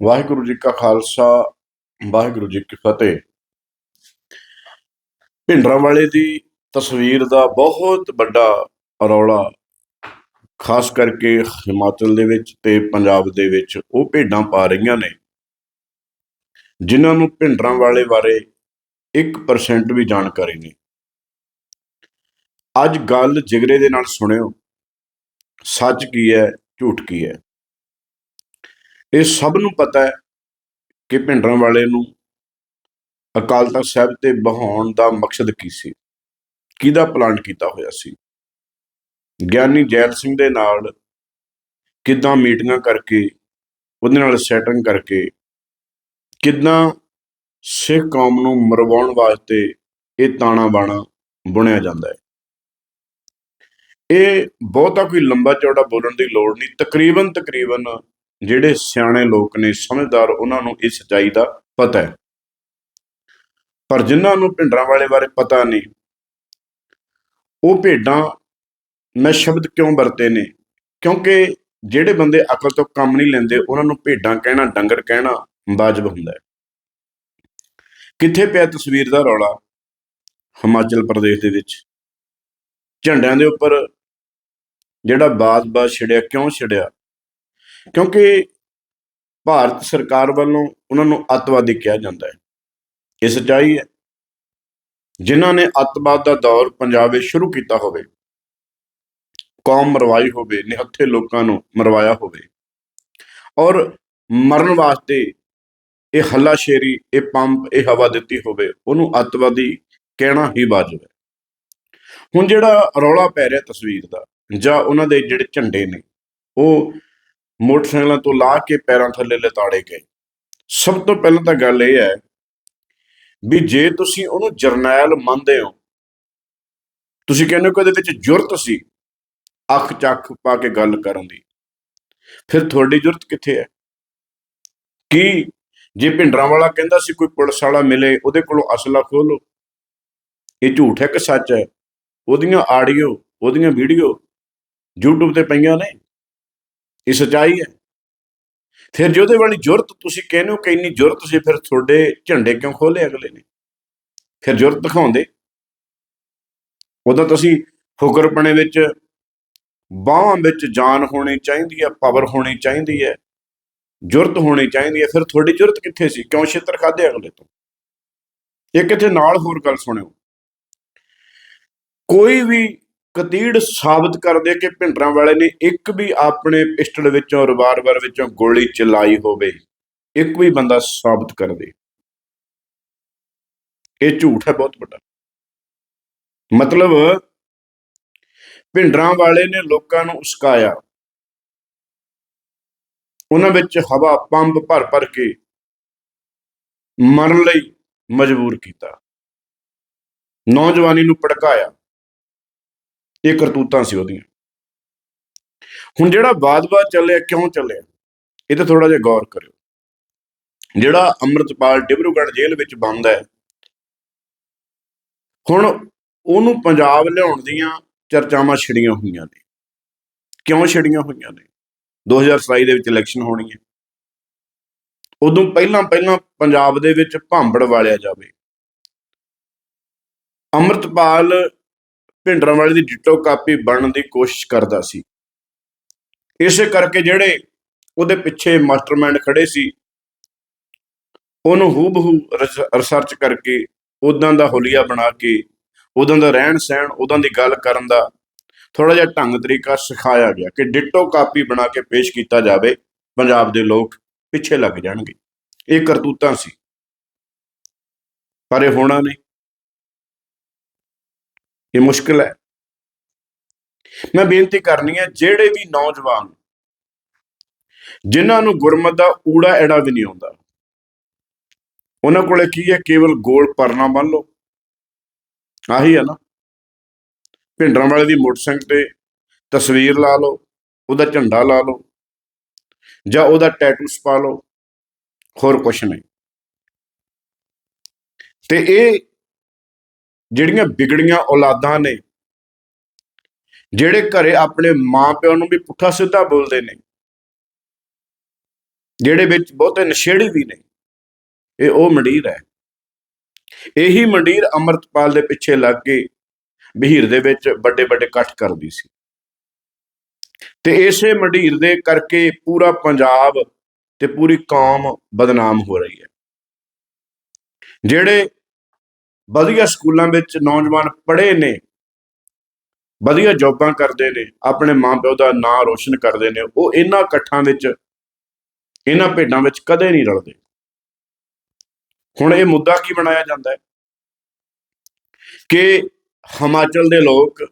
ਵਾਹਿਗੁਰੂ ਜੀ ਕਾ ਖਾਲਸਾ, ਵਾਹਿਗੁਰੂ ਜੀ ਕੀ ਫਤਿਹ। ਭਿੰਡਰਾਂ ਵਾਲੇ ਦੀ ਤਸਵੀਰ ਦਾ ਬਹੁਤ ਵੱਡਾ ਰੌਲਾ, ਖਾਸ ਕਰਕੇ ਹਿਮਾਚਲ ਦੇ ਵਿੱਚ ਤੇ ਪੰਜਾਬ ਦੇ ਵਿੱਚ ਉਹ ਭੇਡਾਂ ਪਾ ਰਹੀਆਂ ਨੇ, ਜਿਨ੍ਹਾਂ ਨੂੰ ਭਿੰਡਰਾਂ ਵਾਲੇ ਬਾਰੇ 1% ਵੀ ਜਾਣਕਾਰੀ ਨਹੀਂ। ਅੱਜ ਗੱਲ ਜਿਗਰੇ ਦੇ ਨਾਲ ਸੁਣਿਓ, ਸੱਚ ਕੀ ਹੈ, ਝੂਠ ਕੀ ਹੈ? ਇਹ ਸਭ ਨੂੰ ਪਤਾ ਹੈ ਕਿ ਭਿੰਡਰਾਂ ਵਾਲੇ ਨੂੰ ਅਕਾਲ ਤਖਤ ਸਾਹਿਬ ਤੇ ਬਹਾਉਣ ਦਾ ਮਕਸਦ ਕੀ ਸੀ? ਕਿਹਦਾ ਪਲਾਨ ਕੀਤਾ ਹੋਇਆ ਸੀ? ਗਿਆਨੀ ਜੈਲ ਸਿੰਘ ਦੇ ਨਾਲ ਕਿੱਦਾਂ ਮੀਟਿੰਗਾਂ ਕਰਕੇ, ਉਹਦੇ ਨਾਲ ਸੈਟਿੰਗ ਕਰਕੇ, ਕਿੱਦਾਂ ਸਿੱਖ ਕੌਮ ਨੂੰ ਮਰਵਾਉਣ ਵਾਸਤੇ ਇਹ ਤਾਣਾ ਬਾਣਾ ਬੁਣਿਆ ਜਾਂਦਾ ਹੈ। ਇਹ ਬਹੁਤਾ ਕੋਈ ਲੰਬਾ ਚੌੜਾ ਬੋਲਣ ਦੀ ਲੋੜ ਨਹੀਂ ਤਕਰੀਬਨ ਤਕਰੀਬਨ ਜਿਹੜੇ ਸਿਆਣੇ ਲੋਕ ਨੇ, ਸਮਝਦਾਰ ਉਹਨਾਂ ਨੂੰ ਇਸ ਸੱਚਾਈ ਦਾ ਪਤਾ ਹੈ। ਪਰ ਜਿਨ੍ਹਾਂ ਨੂੰ ਭਿੰਡਰਾਂ ਵਾਲੇ ਬਾਰੇ ਪਤਾ ਨਹੀਂ, ਉਹ ਭੇਡਾਂ ਮੈਂ ਸ਼ਬਦ ਕਿਉਂ ਵਰਤੇ ਨੇ? ਕਿਉਂਕਿ ਜਿਹੜੇ ਬੰਦੇ ਅਕਲ ਤੋਂ ਕੰਮ ਨਹੀਂ ਲੈਂਦੇ, ਉਹਨਾਂ ਨੂੰ ਭੇਡਾਂ ਕਹਿਣਾ, ਡੰਗਰ ਕਹਿਣਾ ਵਾਜਬ ਹੁੰਦਾ ਹੈ। ਕਿੱਥੇ ਪਿਆ ਤਸਵੀਰ ਦਾ ਰੌਲਾ? ਹਿਮਾਚਲ ਪ੍ਰਦੇਸ਼ ਦੇ ਵਿੱਚ। ਝੰਡਿਆਂ ਦੇ ਉੱਪਰ ਜਿਹੜਾ ਬਾਜ਼-ਬਾਜ਼ ਛਿੜਿਆ, ਕਿਉਂ ਛਿੜਿਆ? ਕਿਉਂਕਿ ਭਾਰਤ ਸਰਕਾਰ ਵੱਲੋਂ ਉਹਨਾਂ ਨੂੰ ਅੱਤਵਾਦੀ ਕਿਹਾ ਜਾਂਦਾ ਹੈ। ਇਹ ਸੱਚਾਈ ਹੈ। ਜਿਨ੍ਹਾਂ ਨੇ ਅੱਤਵਾਦ ਦਾ ਦੌਰ ਪੰਜਾਬ ਵਿੱਚ ਸ਼ੁਰੂ ਕੀਤਾ ਹੋਵੇ, ਕੌਮ ਮਰਵਾਈ ਹੋਵੇ, ਨਿਹੱਥੇ ਲੋਕਾਂ ਨੂੰ ਮਰਵਾਇਆ ਹੋਵੇ ਔਰ ਮਰਨ ਵਾਸਤੇ ਇਹ ਹੱਲਾਸ਼ੇਰੀ, ਇਹ ਪੰਪ, ਇਹ ਹਵਾ ਦਿੱਤੀ ਹੋਵੇ, ਉਹਨੂੰ ਅੱਤਵਾਦੀ ਕਹਿਣਾ ਹੀ ਵਾਜਬ ਹੈ। ਹੁਣ ਜਿਹੜਾ ਰੌਲਾ ਪੈ ਰਿਹਾ ਤਸਵੀਰ ਦਾ ਜਾਂ ਉਹਨਾਂ ਦੇ ਜਿਹੜੇ ਝੰਡੇ ਨੇ, ਉਹ ਮੋਟਰਸਾਈਕਲਾਂ ਤੋਂ ਲਾ ਕੇ ਪੈਰਾਂ ਥੱਲੇ ਲਤਾੜੇ ਗਏ। ਸਭ ਤੋਂ ਪਹਿਲਾਂ ਤਾਂ ਗੱਲ ਇਹ ਹੈ ਵੀ ਜੇ ਤੁਸੀਂ ਉਹਨੂੰ ਜਰਨੈਲ ਮੰਨਦੇ ਹੋ, ਤੁਸੀਂ ਕਹਿੰਦੇ ਹੋ ਕਿ ਉਹਦੇ ਵਿੱਚ ਜੁਰਤ ਸੀ, ਅੱਖ ਚੱਖ ਪਾ ਕੇ ਗੱਲ ਕਰਨ ਦੀ। ਫਿਰ ਤੁਹਾਡੀ ਜੁਰਤ ਕਿੱਥੇ ਹੈ? ਕੀ ਜੇ ਭਿੰਡਰਾਂ ਵਾਲਾ ਕਹਿੰਦਾ ਸੀ ਕੋਈ ਪੁਲਿਸ ਵਾਲਾ ਮਿਲੇ, ਉਹਦੇ ਕੋਲੋਂ ਅਸਲਾ ਖੋਲੋ ਇਹ ਝੂਠ ਹੈ ਕਿ ਸੱਚ ਹੈ? ਉਹਦੀਆਂ ਆਡੀਓ, ਉਹਦੀਆਂ ਵੀਡੀਓ YouTube ਤੇ ਪਈਆਂ ਨੇ? ਇਹ ਸਚਾਈ ਹੈ। ਫਿਰ ਜਿਹਦੇ ਵਾਲੀ ਜੁਰਤ ਤੁਸੀਂ ਕਹਿੰਦੇ ਹੋ ਕਿ ਇੰਨੀ ਜੁਰਤ ਸੀ, ਫਿਰ ਤੁਹਾਡੇ ਝੰਡੇ ਕਿਉਂ ਖੋਲੇ ਅਗਲੇ ਨੇ? ਫਿਰ ਜੁਰਤ ਦਿਖਾਉਂਦੇ। ਉਦੋਂ ਤੁਸੀਂ ਫੁਕਰਪਣੇ ਵਿੱਚ, ਬਾਹਾਂ ਵਿੱਚ ਜਾਨ ਹੋਣੀ ਚਾਹੀਦੀ ਹੈ, ਪਾਵਰ ਹੋਣੀ ਚਾਹੀਦੀ ਹੈ ਜੁਰਤ ਹੋਣੀ ਚਾਹੀਦੀ ਹੈ। ਫਿਰ ਤੁਹਾਡੀ ਜੁਰਤ ਕਿੱਥੇ ਸੀ? ਕਿਉਂ ਛਿੱਤਰ ਖਾਦੇ ਅਗਲੇ ਤੋਂ? ਇਹ ਕਿੱਥੇ ਨਾਲ ਹੋਰ ਗੱਲ ਸੁਣਿਓ। ਕੋਈ ਵੀ ਕਤੀੜ ਸਾਬਤ ਕਰਦੇ ਕਿ ਭਿੰਡਰਾਂ ਵਾਲੇ ਨੇ ਇੱਕ ਵੀ ਆਪਣੇ ਪਿਸਟਲ ਵਿੱਚੋਂ ਰਿਵਾਲਵਰ ਵਿੱਚੋਂ ਗੋਲੀ ਚਲਾਈ ਹੋਵੇ। ਇੱਕ ਵੀ ਬੰਦਾ ਸਾਬਤ ਕਰਦੇ ਇਹ ਝੂਠ ਹੈ, ਬਹੁਤ ਵੱਡਾ। ਮਤਲਬ ਭਿੰਡਰਾਂ ਵਾਲੇ ਨੇ ਲੋਕਾਂ ਨੂੰ ਉਸਕਾਇਆ। ਉਹਨਾਂ ਵਿੱਚ ਹਵਾ, ਪੰਪ ਭਰ ਭਰ ਕੇ ਮਰਨ ਲਈ ਮਜਬੂਰ ਕੀਤਾ। ਨੌਜਵਾਨੀ ਨੂੰ ਭੜਕਾਇਆ। ਇਹ ਕਰਤੂਤਾਂ ਸੀ ਉਹਦੀਆਂ। ਹੁਣ ਜਿਹੜਾ ਬਾਦ-ਬਾਦ ਚੱਲਿਆ, ਕਿਉਂ ਚੱਲਿਆ? ਇਹ ਤੇ ਥੋੜਾ ਜਿਹਾ ਗੌਰ ਕਰਿਓ। ਜਿਹੜਾ ਅੰਮ੍ਰਿਤਪਾਲ ਡਿਬਰੂਗੜ੍ਹ ਜੇਲ੍ਹ ਵਿੱਚ ਬੰਦ ਹੈ, ਹੁਣ ਉਹਨੂੰ ਪੰਜਾਬ ਲਿਆਉਣ ਦੀਆਂ ਚਰਚਾਵਾਂ ਛਿੜੀਆਂ ਹੋਈਆਂ ਨੇ। ਕਿਉਂ ਛਿੜੀਆਂ ਹੋਈਆਂ ਨੇ? 2027 ਦੇ ਵਿੱਚ ਇਲੈਕਸ਼ਨ ਹੋਣੀ ਹੈ। ਉਦੋਂ ਪਹਿਲਾਂ ਪਹਿਲਾਂ ਪੰਜਾਬ ਦੇ ਵਿੱਚ ਭਾਂਬੜ ਵਾਲਿਆ ਜਾਵੇ। ਅੰਮ੍ਰਿਤਪਾਲ ਭਿੰਡਰਾਂ ਵਾਲੇ ਦੀ ਡਿਟੋ ਕਾਪੀ ਬਣਨ ਦੀ ਕੋਸ਼ਿਸ਼ ਕਰਦਾ ਸੀ। ਇਸੇ ਕਰਕੇ ਜਿਹੜੇ ਉਹਦੇ ਪਿੱਛੇ ਮਾਸਟਰਮਾਈਂਡ ਖੜੇ ਸੀ, ਉਹਨੂੰ ਹੂਬਹੂ ਰਿਸਰਚ ਕਰਕੇ ਉਦਾਂ ਦਾ ਹੁਲੀਆ ਬਣਾ ਕੇ ਉਦਾਂ ਦਾ ਰਹਿਣ ਸਹਿਣ ਉਦਾਂ ਦੀ ਗੱਲ ਕਰਨ ਦਾ ਥੋੜਾ ਜਿਹਾ ਢੰਗ ਤਰੀਕਾ ਸਿਖਾਇਆ ਗਿਆ ਕਿ ਡਿਟੋ ਕਾਪੀ ਬਣਾ ਕੇ ਪੇਸ਼ ਕੀਤਾ ਜਾਵੇ, ਪੰਜਾਬ ਦੇ ਲੋਕ ਪਿੱਛੇ ਲੱਗ ਜਾਣਗੇ। ਇਹ ਕਰਤੂਤਾਂ ਸੀ। ਪਰ ਇਹ ਹੋਣਾ ਨਹੀਂ। ਇਹ ਮੁਸ਼ਕਲ ਹੈ। ਮੈਂ ਬੇਨਤੀ ਕਰਨੀ ਹੈ, ਜਿਹੜੇ ਵੀ ਨੌਜਵਾਨ ਜਿਨ੍ਹਾਂ ਨੂੰ ਗੁਰਮਤ ਦਾ ਊੜਾ ਐੜਾ ਵੀ ਨਹੀਂ ਆਉਂਦਾ, ਉਹਨਾਂ ਕੋਲੇ ਕੀ ਹੈ? ਕੇਵਲ ਗੋਲ ਪਰਨਾ ਬੰਨ ਲਓ। ਆਹੀ ਹੈ ਨਾ। ਭਿੰਡਰਾਂ ਵਾਲੇ ਦੀ ਮੋਟਰਸਾਈਕਲ ਤੇ ਤਸਵੀਰ ਲਾ ਲਓ, ਉਹਦਾ ਝੰਡਾ ਲਾ ਲਓ, ਜਾਂ ਉਹਦਾ ਟੈਟੂਸ ਪਾ ਲਓ, ਹੋਰ ਕੁਛ ਨਹੀਂ। ਤੇ ਇਹ ਜਿਹੜੀਆਂ ਵਿਗੜੀਆਂ ਔਲਾਦਾਂ ਨੇ, ਜਿਹੜੇ ਘਰੇ ਆਪਣੇ ਮਾਂ ਪਿਓ ਨੂੰ ਵੀ ਪੁੱਠਾ ਸਿੱਧਾ ਬੋਲਦੇ ਨੇ, ਜਿਹੜੇ ਵਿੱਚ ਬਹੁਤੇ ਨਸ਼ੇੜੀ ਵੀ ਨੇ, ਇਹ ਉਹ ਮੰਡੀਰ ਹੈ। ਇਹੀ ਮੰਡੀਰ ਅਮਰਤਪਾਲ ਦੇ ਪਿੱਛੇ ਲੱਗ ਕੇ ਬਹੀਰ ਦੇ ਵਿੱਚ ਵੱਡੇ ਵੱਡੇ ਇਕੱਠ ਕਰਦੀ ਸੀ। ਤੇ ਇਸੇ ਮੰਡੀਰ ਦੇ ਕਰਕੇ ਪੂਰਾ ਪੰਜਾਬ ਤੇ ਪੂਰੀ ਕੌਮ ਬਦਨਾਮ ਹੋ ਰਹੀ ਹੈ। ਜਿਹੜੇ ਵਧੀਆ ਸਕੂਲਾਂ ਵਿੱਚ ਨੌਜਵਾਨ ਪੜ੍ਹੇ ਨੇ, ਵਧੀਆ ਜੌਬਾਂ ਕਰਦੇ ਨੇ, ਆਪਣੇ ਮਾਪਿਓ ਦਾ ਨਾਂ ਰੋਸ਼ਨ ਕਰਦੇ ਨੇ, ਉਹ ਇਹਨਾਂ ਇਕੱਠਾਂ ਵਿੱਚ, ਇਹਨਾਂ ਭੇਡਾਂ ਵਿੱਚ ਕਦੇ ਨਹੀਂ ਰਲਦੇ। ਹੁਣ ਇਹ ਮੁੱਦਾ ਕੀ ਬਣਾਇਆ ਜਾਂਦਾ ਹੈ? ਕਿ ਹਿਮਾਚਲ ਦੇ ਲੋਕ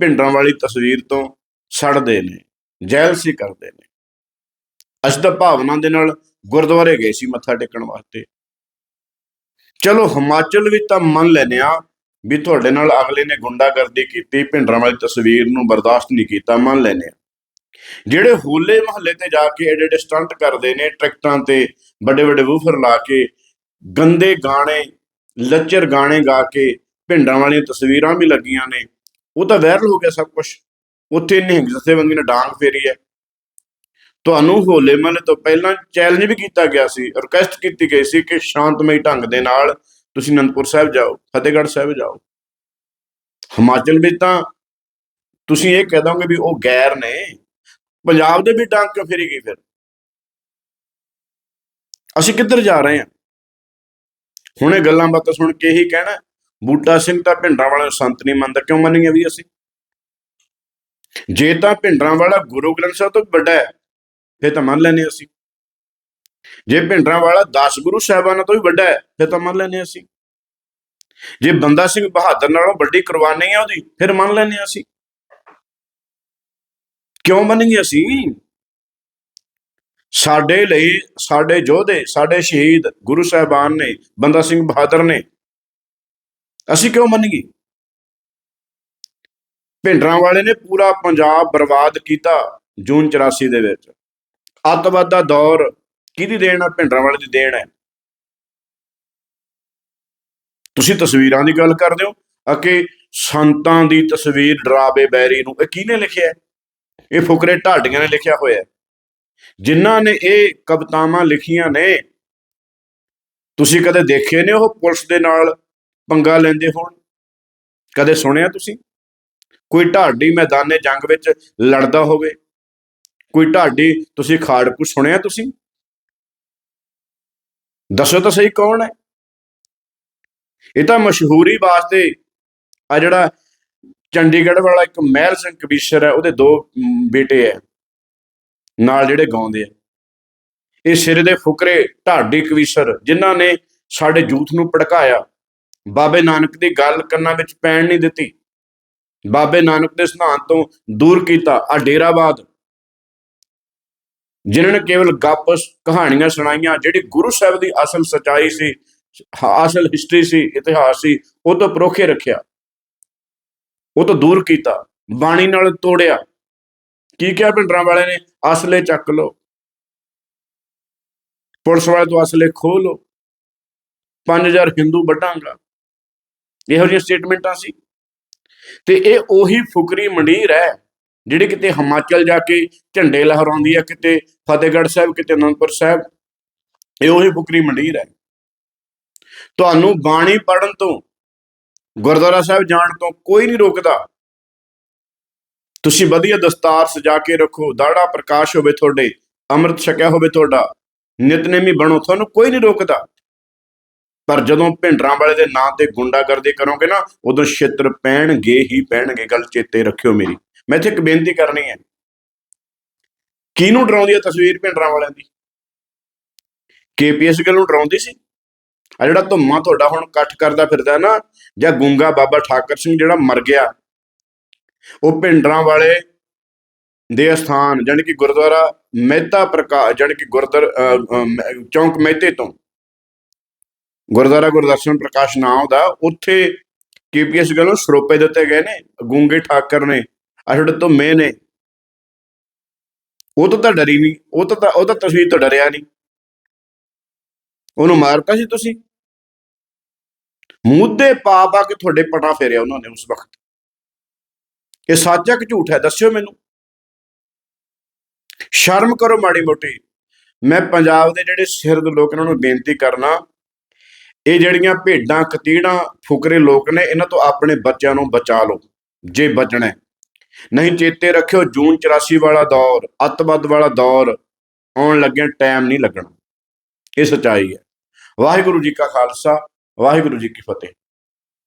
ਭਿੰਡਰਾਂ ਵਾਲੀ ਤਸਵੀਰ ਤੋਂ ਸੜਦੇ ਨੇ, ਜੈਲਸੀ ਕਰਦੇ ਨੇ। ਅਸੀਂ ਤਾਂ ਭਾਵਨਾ ਦੇ ਨਾਲ ਗੁਰਦੁਆਰੇ ਗਏ ਸੀ ਮੱਥਾ ਟੇਕਣ ਵਾਸਤੇ। ਚਲੋ ਹਿਮਾਚਲ ਵਿੱਚ ਤਾਂ ਮੰਨ ਲੈਨੇ ਆ ਵੀ ਤੁਹਾਡੇ ਨਾਲ ਅਗਲੇ ਨੇ ਗੁੰਡਾਗਰਦੀ ਕੀਤੀ, ਭਿੰਡਰਾਂ ਵਾਲੀ ਤਸਵੀਰ ਨੂੰ ਬਰਦਾਸ਼ਤ ਨਹੀਂ ਕੀਤਾ, ਮੰਨ ਲੈਨੇ ਆ ਜਿਹੜੇ ਹੋਲੇ ਮਹੱਲੇ ਤੇ ਜਾ ਕੇ ਏਡੇ ਏਡੇ ਸਟੰਟ ਕਰਦੇ ਨੇ ਟਰੈਕਟਰਾਂ ਤੇ ਵੱਡੇ ਵੱਡੇ ਵੂਫਰ ਲਾ ਕੇ, ਗੰਦੇ ਗਾਣੇ, ਲੱਚਰ ਗਾਣੇ ਗਾ ਕੇ ਭਿੰਡਰਾਂ ਵਾਲੀਆਂ ਤਸਵੀਰਾਂ ਵੀ ਲੱਗੀਆਂ ਨੇ, ਉਹ ਤਾਂ ਵਾਇਰਲ ਹੋ ਗਿਆ ਸਭ ਕੁਝ ਉੱਥੇ ਨਿਹੰਗ ਜਥੇਬੰਦੀ ਨੇ ਡਾਂਗ ਫੇਰੀ ਹੈ। ਤੁਹਾਨੂੰ ਹੋਲੇ ਮਹੱਲੇ ਤੋਂ ਪਹਿਲਾਂ ਚੈਲੰਜ ਵੀ ਕੀਤਾ ਗਿਆ ਸੀ ਰਿਕੁਐਸਟ ਕੀਤੀ ਗਈ ਸੀ ਕਿ ਸ਼ਾਂਤਮਈ ਢੰਗ ਦੇ ਨਾਲ ਤੁਸੀਂ ਅਨੰਦਪੁਰ ਸਾਹਿਬ ਜਾਓ ਫਤਿਹਗੜ੍ਹ ਸਾਹਿਬ ਜਾਓ। ਹਿਮਾਚਲ ਵਿੱਚ ਤਾਂ ਤੁਸੀਂ ਇਹ ਕਹਿ ਦੋਗੇ ਵੀ ਉਹ ਗੈਰ ਨੇ ਪੰਜਾਬ ਦੇ ਵੀ ਡਾਂਗ ਕਿਉਂ ਫੇਰੀ ਗਈ ਫਿਰ। ਅਸੀਂ ਕਿੱਧਰ ਜਾ ਰਹੇ ਹਾਂ? ਹੁਣ ਇਹ ਗੱਲਾਂ ਬਾਤਾਂ ਸੁਣ ਕੇ ਹੀ ਕਹਿਣਾ ਬੂਟਾ ਸਿੰਘ ਤਾਂ ਭਿੰਡਰਾਂ ਵਾਲਾ ਸੰਤ ਨਹੀਂ ਮੰਨਦਾ ਕਿਉਂ ਮੰਨੀਏ ਵੀ ਅਸੀਂ? ਜੇ ਤਾਂ ਭਿੰਡਰਾਂ ਵਾਲਾ ਗੁਰੂ ਗ੍ਰੰਥ ਸਾਹਿਬ ਤੋਂ ਵੱਡਾ ਹੈ ਫਿਰ ਤਾਂ ਮੰਨ ਲੈਨੇ ਅਸੀਂ। ਜੇ ਭਿੰਡਰਾਂ ਵਾਲਾ 10 ਗੁਰੂ ਸਾਹਿਬਾਨਾਂ ਤੋਂ ਵੀ ਵੱਡਾ ਹੈ, ਫਿਰ ਤਾਂ ਮੰਨ ਲੈਨੇ ਅਸੀਂ। ਜੇ ਬੰਦਾ ਸਿੰਘ ਬਹਾਦਰ ਨਾਲੋਂ ਵੱਡੀ ਕੁਰਬਾਨੀ ਹੈ ਉਹਦੀ, ਫਿਰ ਮੰਨ ਲੈਨੇ ਅਸੀਂ। ਕਿਉਂ ਮੰਨੀਏ ਅਸੀਂ? ਸਾਡੇ ਲਈ, ਸਾਡੇ ਯੋਧੇ, ਸਾਡੇ ਸ਼ਹੀਦ ਗੁਰੂ ਸਾਹਿਬਾਨ ਨੇ, ਬੰਦਾ ਸਿੰਘ ਬਹਾਦਰ ਨੇ, ਅਸੀਂ ਕਿਉਂ ਮੰਨੀਏ? ਭਿੰਡਰਾਂ ਵਾਲੇ ਨੇ ਪੂਰਾ ਪੰਜਾਬ ਬਰਬਾਦ ਕੀਤਾ ਜੂਨ 84 ਦੇ ਵਿੱਚ। ਅੱਤਵਾਦ ਦਾ ਦੌਰ ਕਿਹਦੀ ਦੇਣ ਹੈ ਭਿੰਡਰਾਂ ਵਾਲੇ ਦੀ ਦੇਣ ਹੈ। ਤੁਸੀਂ ਤਸਵੀਰਾਂ ਦੀ ਗੱਲ ਕਰਦੇ ਹੋ? ਅਕੇ ਸੰਤਾਂ ਦੀ ਤਸਵੀਰ ਡਰਾਵੇ ਬੈਰੀ ਨੂੰ, ਇਹ ਕਿਹਨੇ ਲਿਖਿਆ ਇਹ ਫੁਕਰੇ ਢਾਡੀਆਂ ਨੇ ਲਿਖਿਆ ਹੋਇਆ ਹੈ। ਜਿਨ੍ਹਾਂ ਨੇ ਇਹ ਕਵਿਤਾਵਾਂ ਲਿਖੀਆਂ ਨੇ, ਤੁਸੀਂ ਕਦੇ ਦੇਖੇ ਨੇ ਉਹ ਪੁਲਿਸ ਦੇ ਨਾਲ ਪੰਗਾ ਲੈਂਦੇ ਹੋਣ? ਕਦੇ ਸੁਣਿਆ ਤੁਸੀਂ? ਕੋਈ ਢਾਡੀ ਮੈਦਾਨੇ ਜੰਗ ਵਿੱਚ ਲੜਦਾ ਹੋਵੇ ਕੋਈ ਢਾਡੀ ਤੁਸੀਂ ਖਾੜਕੂ ਸੁਣਿਆ ਤੁਸੀਂ? ਦੱਸੋ ਤਾਂ ਸਹੀ ਕੌਣ ਹੈ? ਇਹ ਤਾਂ ਮਸ਼ਹੂਰੀ ਵਾਸਤੇ ਆ ਜਿਹੜਾ ਚੰਡੀਗੜ੍ਹ ਵਾਲਾ ਇੱਕ ਮਹਿਲ ਸਿੰਘ ਕਬੀਸ਼ਰ ਹੈ, ਉਹਦੇ ਦੋ ਬੇਟੇ ਹੈ, ਨਾਲ ਜਿਹੜੇ ਗਾਉਂਦੇ ਆ। ਇਹ ਸਿਰ ਦੇ ਫੁਕਰੇ ਢਾਡੀ ਕਵੀਸ਼ਰ ਜਿਨ੍ਹਾਂ ਨੇ ਸਾਡੇ ਯੂਥ ਨੂੰ ਭੜਕਾਇਆ। ਬਾਬੇ ਨਾਨਕ ਦੀ ਗੱਲ ਕੰਨਾਂ ਵਿੱਚ ਪੈਣ ਨਹੀਂ ਦਿੱਤੀ। ਬਾਬੇ ਨਾਨਕ ਦੇ ਸਿਧਾਂਤ ਤੋਂ ਦੂਰ ਕੀਤਾ, ਆ ਡੇਰਾਬਾਦ। ਜਿਨ੍ਹਾਂ ਨੇ ਕੇਵਲ ਗੱਪ ਕਹਾਣੀਆਂ ਸੁਣਾਈਆਂ, ਜਿਹੜੀ ਗੁਰੂ ਸਾਹਿਬ ਦੀ ਅਸਲ ਸਚਾਈ ਸੀ, ਅਸਲ ਹਿਸਟਰੀ ਸੀ, ਇਤਿਹਾਸ ਸੀ, ਉਹ ਤੋਂ ਪਰੋਖੇ ਰੱਖਿਆ। ਉਹ ਤੋਂ ਦੂਰ ਕੀਤਾ, ਬਾਣੀ ਨਾਲ ਤੋੜਿਆ। ਕੀ ਕਿਹਾ ਪਿੰਡਰਾਂ ਵਾਲੇ ਨੇ? ਅਸਲੇ ਚੱਕ ਲਓ। ਪੁਲਿਸ ਵਾਲੇ ਤੋਂ ਅਸਲੇ ਖੋਹ ਲਓ। 5000 ਹਿੰਦੂ ਵੱਢਾਂਗਾ। ਇਹੋ ਜਿਹੀਆਂ ਸਟੇਟਮੈਂਟਾਂ ਸੀ। ਤੇ ਇਹ ਉਹੀ ਫੁਕਰੀ ਮੰਡੀਰ ਹੈ ਜਿਹੜੇ ਕਿਤੇ ਹਿਮਾਚਲ ਜਾ ਕੇ ਝੰਡੇ ਲਹਿਰਾਉਂਦੀ ਹੈ ਕਿਤੇ ਫਤਿਹਗੜ੍ਹ ਸਾਹਿਬ, ਕਿਤੇ ਅਨੰਦਪੁਰ ਸਾਹਿਬ, ਇਹ ਉਹੀ ਫੁਕਰੀ ਮੰਡੀਰ ਹੈ ਤੁਹਾਨੂੰ ਬਾਣੀ ਪੜਨ ਤੋਂ, ਗੁਰਦੁਆਰਾ ਸਾਹਿਬ ਜਾਣ ਤੋਂ ਕੋਈ ਨਹੀਂ ਰੋਕਦਾ। ਤੁਸੀਂ ਵਧੀਆ ਦਸਤਾਰ ਸਜਾ ਕੇ ਰੱਖੋ, ਦਾੜਾ ਪ੍ਰਕਾਸ਼ ਹੋਵੇ ਤੁਹਾਡੇ, ਅੰਮ੍ਰਿਤ ਛਕਿਆ ਹੋਵੇ ਤੁਹਾਡਾ, ਨਿਤਨੇਮੀ ਬਣੋ, ਤੁਹਾਨੂੰ ਕੋਈ ਨਹੀਂ ਰੋਕਦਾ। ਪਰ ਜਦੋਂ ਭਿੰਡਰਾਂ ਵਾਲੇ ਦੇ ਨਾਂ ਤੇ ਗੁੰਡਾਗਰਦੀ ਕਰੋਗੇ ਨਾ, ਉਦੋਂ ਛਿੱਤਰ ਪੈਣਗੇ ਹੀ ਪੈਣਗੇ, ਗੱਲ ਚੇਤੇ ਰੱਖਿਓ ਮੇਰੀ। ਮੈਂ ਇੱਥੇ ਇੱਕ ਬੇਨਤੀ ਕਰਨੀ ਹੈ। ਕਿਹਨੂੰ ਡਰਾਉਂਦੀ ਹੈ ਤਸਵੀਰ ਭਿੰਡਰਾਂ ਵਾਲਿਆਂ ਦੀ? ਕੇਪੀਐਸ ਗੱਲ ਨੂੰ ਡਰਾਉਂਦੀ ਸੀ? ਆ ਜਿਹੜਾ ਧੁੰਮਾ ਤੁਹਾਡਾ ਹੁਣ ਇਕੱਠ ਕਰਦਾ ਫਿਰਦਾ ਨਾ, ਜਾਂ ਗੁੰਗਾ ਬਾਬਾ ਠਾਕਰ ਸਿੰਘ ਜਿਹੜਾ ਮਰ ਗਿਆ, ਉਹ ਭਿੰਡਰਾਂ ਵਾਲੇ ਦੇ ਅਸਥਾਨ, ਜਾਣੀ ਕਿ ਗੁਰਦੁਆਰਾ ਮਹਿਤਾ ਪ੍ਰਕਾਸ਼ ਜਾਣੀ ਕਿ ਗੁਰਦਰ ਚੌਂਕ ਮਹਿਤੇ ਤੋਂ, ਗੁਰਦੁਆਰਾ ਗੁਰਦਰਸ਼ਨ ਪ੍ਰਕਾਸ਼ ਨਾਮ ਦਾ, ਉੱਥੇ ਕੇਪੀਐਸ ਵੱਲੋਂ ਸਰੋਪੇ ਦਿੱਤੇ ਗਏ ਨੇ, ਗੁੰਗੇ ਠਾਕਰ ਨੇ। ਆ ਜਿਹੜੇ ਧੁੰਮੇ ਨੇ। ਉਹ ਤਾਂ ਡਰੀ ਨਹੀਂ। ਉਹ ਤਾਂ ਉਹ ਤਾਂ ਤੁਸੀਂ ਤੋਂ ਡਰਿਆ ਨਹੀਂ। ਉਹਨੂੰ ਮਾਰਤਾ ਸੀ ਤੁਸੀਂ। ਮੁੱਦੇ ਪਾ ਪਾ ਕੇ ਤੁਹਾਡੇ ਪਟਾ ਫੇਰਿਆ ਉਹਨਾਂ ਨੇ ਉਸ ਵਕਤ। ਇਹ ਸੱਚ ਹੈ ਕਿ ਝੂਠ ਹੈ? ਦੱਸਿਓ ਮੈਨੂੰ। ਸ਼ਰਮ ਕਰੋ ਮਾੜੀ ਮੋਟੀ। ਮੈਂ ਪੰਜਾਬ ਦੇ ਜਿਹੜੇ ਸਿਰਦ ਲੋਕ ਇਹਨਾਂ ਨੂੰ ਬੇਨਤੀ ਕਰਨਾ, ਇਹ ਜਿਹੜੀਆਂ ਭੇਡਾਂ ਕਤੀੜਾਂ ਫੁਕਰੇ ਲੋਕ ਨੇ, ਇਹਨਾਂ ਤੋਂ ਆਪਣੇ ਬੱਚਿਆਂ ਨੂੰ ਬਚਾ ਲਓ। ਜੇ ਬਚਣਾ ਨਹੀਂ ਚੇਤੇ ਰੱਖਿਓ, ਜੂਨ 84 ਵਾਲਾ ਦੌਰ, ਅੱਤਵਾਦ ਵਾਲਾ ਦੌਰ, ਆਉਣ ਲੱਗਿਆ ਟਾਈਮ ਨਹੀਂ ਲੱਗਣਾ। ਇਹ ਸਚਾਈ ਹੈ। ਵਾਹਿਗੁਰੂ ਜੀ ਕਾ ਖਾਲਸਾ, ਵਾਹਿਗੁਰੂ ਜੀ ਕੀ ਫਤਿਹ।